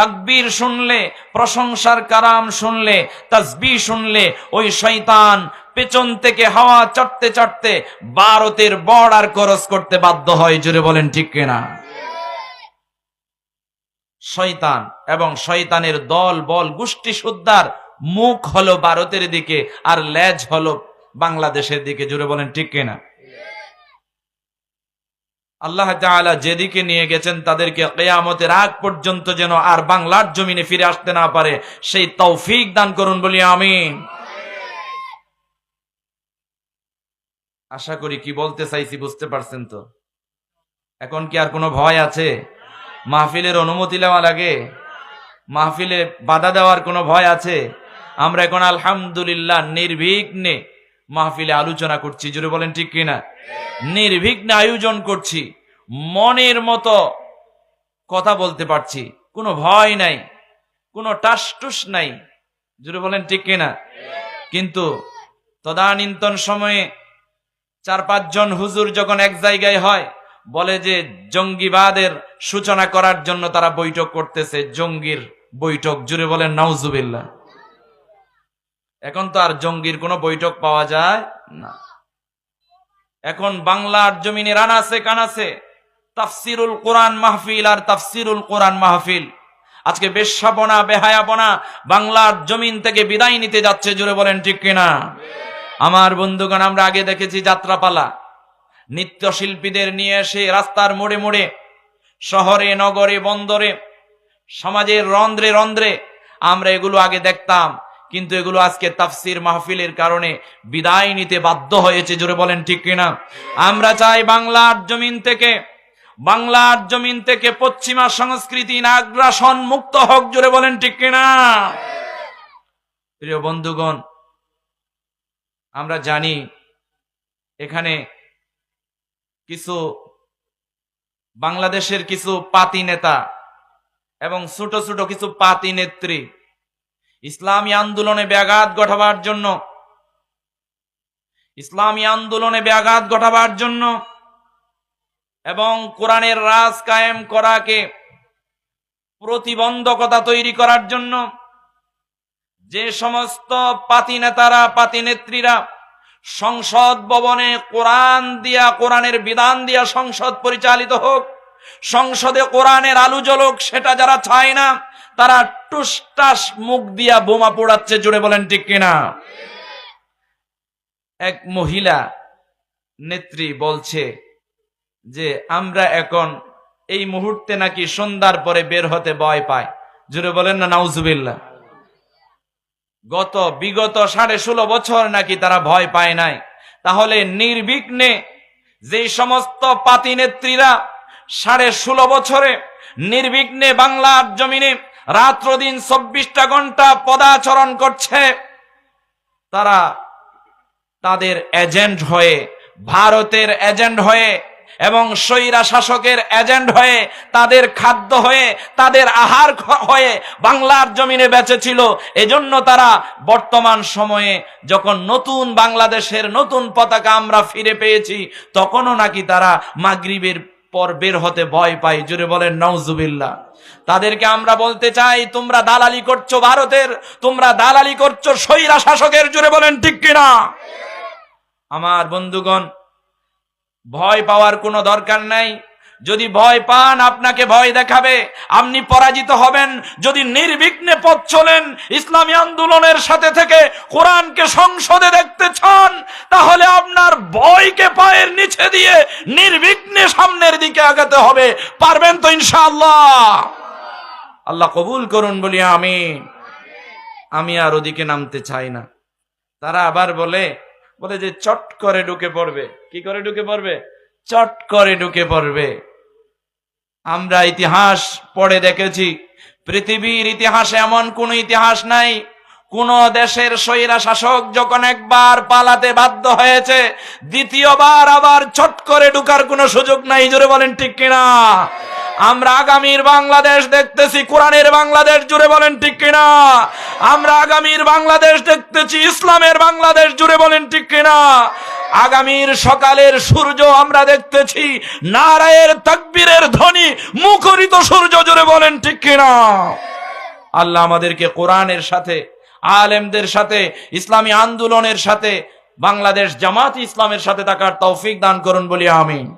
তাকবীর শুনলে, প্রশংসার কারাম শুনলে তাসবি শুনলে, ওই শয়তান পেছন থেকে হাওয়া চড়তে চড়তে ভারতের বর্ডার ক্রস করতে বাধ্য হয় জুড়ে বলেন ঠিক কিনা? শয়তান এবং শয়তানের দল, বল, গোষ্ঠী সুদ্ধার মুখ হলো ভারতের দিকে আর লেজ হলো বাংলাদেশের দিকে জুড়ে বলেন ঠিক কিনা? আল্লাহ তাআলা যেদিকে নিয়ে গেছেন তাদেরকে কেয়ামতের আগ পর্যন্ত যেন আর বাংলার জমিনে ফিরে আসতে না পারে, সেই তৌফিক দান করুন, বলি আমি আশা করি কি বলতে চাইছি বুঝতে পারছেন তো? এখন কি আর কোনো ভয় আছে? মাহফিলের অনুমতি নেওয়া লাগে? মাহফিলে বাধা দেওয়ার কোনো ভয় আছে? আমরা এখন আলহামদুলিল্লাহ নির্বিঘ্নে মাহফিলে আলোচনা করছি জুড়ে বলেন ঠিক কিনা? নির্বিঘ্নে আয়োজন করছি, মনের মতো কথা বলতে পারছি, কোনো ভয় নাই, কোনো টাসটুস নাই জুড়ে বলেন ঠিক কিনা? কিন্তু তদানীন্তন সময়ে চার পাঁচজন হুজুর যখন এক জায়গায় হয়, বলে যে জঙ্গিবাদের সূচনা করার জন্য তারা বৈঠক করতেছে, জঙ্গির বৈঠক জুড়ে বলেন, নাউজুবিল্লাহ। এখন তো আর জঙ্গির কোনো বৈঠক পাওয়া যায় না। এখন বাংলার জমিনে রানাছে কানাছে তাফসিরুল কোরআন মাহফিল আর তাফসিরুল কোরআন মাহফিল। আজকে বেশ্যাপনা, বেহায়াপনা বাংলার জমিন থেকে বিদায় নিতে যাচ্ছে জুড়ে বলেন ঠিক কিনা? আমার বন্ধুগণ, আমরা আগে দেখেছি যাত্রাপালা। নৃত্যশিল্পীদের নিয়ে এসে রাস্তার মোড়ে মোড়ে, শহরে, নগরে, বন্দরে, সমাজের রন্ধ্রে রন্ধ্রে আমরা এগুলো আগে দেখতাম। কিন্তু এগুলো আজকে তাফসির মাহফিলের কারণে বিদায় নিতে বাধ্য হয়েছে, জোরে বলেন ঠিক কিনা? আমরা চাই বাংলার জমিন থেকে, বাংলার জমিন থেকে পশ্চিমা সংস্কৃতি আগ্রাসন মুক্ত হোক, জোরে বলেন ঠিক কিনা? প্রিয় বন্ধুগণ, আমরা জানি এখানে কিছু বাংলাদেশের কিছু পাতি নেতা এবং ছোট ছোট কিছু পাতি নেত্রী ইসলামী আন্দোলনে ব্যাঘাত ঘটাবার জন্য, ইসলামী আন্দোলনে ব্যাঘাত ঘটাবার জন্য এবং কোরআনের রাজ কায়েম করাকে প্রতিবন্ধকতা তৈরি করার জন্য যে সমস্ত পাতি নেতারা, পাতি নেত্রীরা সংসদ ভবনে কোরআন দিয়া, কোরআনের বিধান দিয়া সংসদ পরিচালিত হোক, সংসদে কোরআনের আলু জ্বলুক, সেটা যারা চায় না তারা টুসটাস মুখ দিয়া বোমা পোড়াচ্ছে জুড়ে বলেন ঠিক কিনা? এক মহিলা নেত্রী বলছে যে, আমরা এখন এই মুহূর্তে নাকি সন্ধ্যার পরে বের হতে ভয় পায় জুড়ে বলেন না, নাউজুবিল্লাহ। গত বিগত সাড়ে ষোলো বছর নাকি তারা ভয় পায় নাই। তাহলে নির্বিঘ্নে যে সমস্ত পাতি নেত্রীরা সাড়ে ষোলো বছরে নির্বিঘ্নে বাংলার জমিনে রাত্র দিন চব্বিশটা ঘণ্টা পদাচরণ করছে। তারা তাদের এজেন্ট হয়ে, ভারতের এজেন্ট হয়ে এবং স্বৈরা শাসকের এজেন্ট হয়ে তাদের খাদ্য হয়ে, তাদের আহার হয়ে বাংলার জমিনে বেঁচেছিল। এজন্য তারা বর্তমান সময়ে যখন নতুন বাংলাদেশের নতুন পতাকা আমরা ফিরে পেয়েছি, তখনও নাকি তারা মাগরিবের পর বের হতে ভয় পাই জুড়ে বলেন নওজুবিল্লাহ তাদেরকে আমরা বলতে চাই, তোমরা দালালি করছ ভারতের, তোমরা দালালি করছ সৈরা শাসকের জুড়ে বলেন, ঠিক কিনা? আমার বন্ধুগণ, ভয় পাওয়ার কোনো দরকার নাই। যদি ভয় পান, আপনাকে ভয় দেখাবে। আপনি পরাজিত হবেন। যদি নির্বিঘ্নে পথ চলেন, ইসলামী আন্দোলনের সাথে থেকে কোরআনকে সংসদে দেখতে চান, তাহলে আপনার ভয়কে পায়ের নিচে দিয়ে নির্বিঘ্নে সামনের দিকে আগাতে হবে। পারবেন তো ইনশাআল্লাহ? আল্লাহ কবুল করুন, বলি আমি আমি আর ওদিকে নামতে চাই না। তারা আবার বলে বলে যে চট করে ঢুকে পড়বে। কি করে ঢুকে পড়বে? চট করে ঢুকে পড়বে। আমরা ইতিহাস পড়ে দেখেছি, পৃথিবীর ইতিহাসে এমন কোন ইতিহাস নাই। কোন দেশের স্বৈরা শাসক যখন একবার পালাতে বাধ্য হয়েছে, দ্বিতীয়বার আবার ছট করে ঢুকার কোনো সুযোগ নাই। জোরে বলেন ঠিক কিনা? আমরা আগামীর বাংলাদেশ দেখতেছি, কোরআনের বাংলাদেশ জুড়ে বলেন ঠিক কিনা? আমরা আগামীর বাংলাদেশ দেখতেছি, ইসলামের বাংলাদেশ জুড়ে বলেন ঠিক কিনা? আগামীর সকালের সূর্য আমরা দেখতেছি। নারায়ের তাকবীরের ধ্বনি, মুখরিত সূর্য জুড়ে বলেন, ঠিক কিনা? আল্লাহ আমাদেরকে কোরআনের সাথে, আলেমদের সাথে, ইসলামী আন্দোলনের সাথে, বাংলাদেশ জামাত ইসলামের সাথে থাকার তৌফিক দান করুন বলি আমিন।